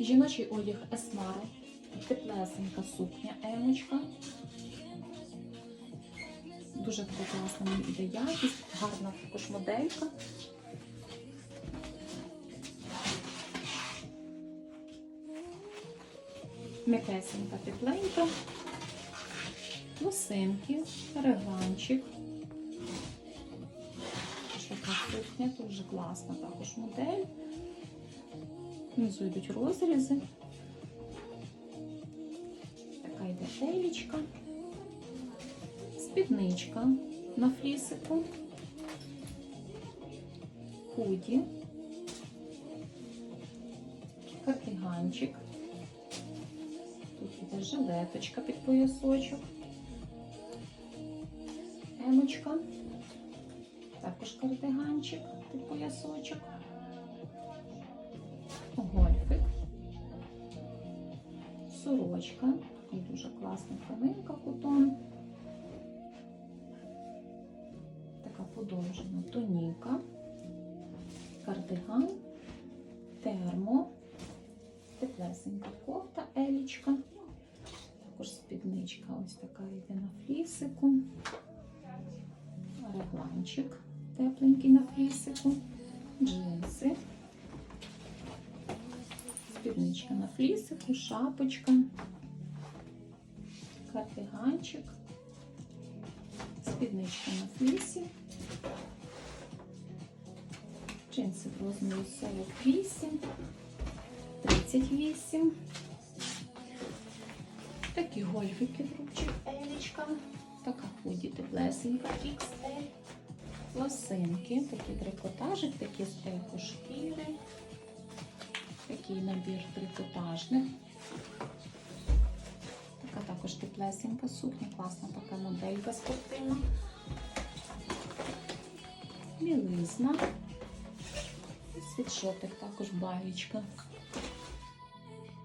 Жіночий одяг Есмара, теплесенька сукня емочка. Дуже класна іде якість, гарна також моделька. М'якесенька, тепленька. Лосинки, регланчик. Ось Така сукня, дуже класна також модель. Внизу йдуть розрізи. Така йде елічка. Спідничка на флісику. Худі. Кардиганчик. Тут іде жилеточка під поясочок. Емочка. Також кардиганчик під поясочок. Гольфик. Сорочка. І дуже класна тканинка кутон. Така подовжена тоніка. Кардиган. Термо. Теплесенька кофта, елічка. Також спідничка ось така йде на флісику. Регланчик тепленький на флісику. Джинси. Спідничка на флісику, шапочка. Кардиганчик. Спідничка на флісі. Джинси в розмірі 48. 38. Такі гольфики вручить Елічка. Така худі теплесенька XL. Лосинки, такі трикотажик, такі з екошкіри. Такий набір трикотажних. Така також теплесенька сукня, класна така моделька спортивна. Білизна. Світшотик також баєчка.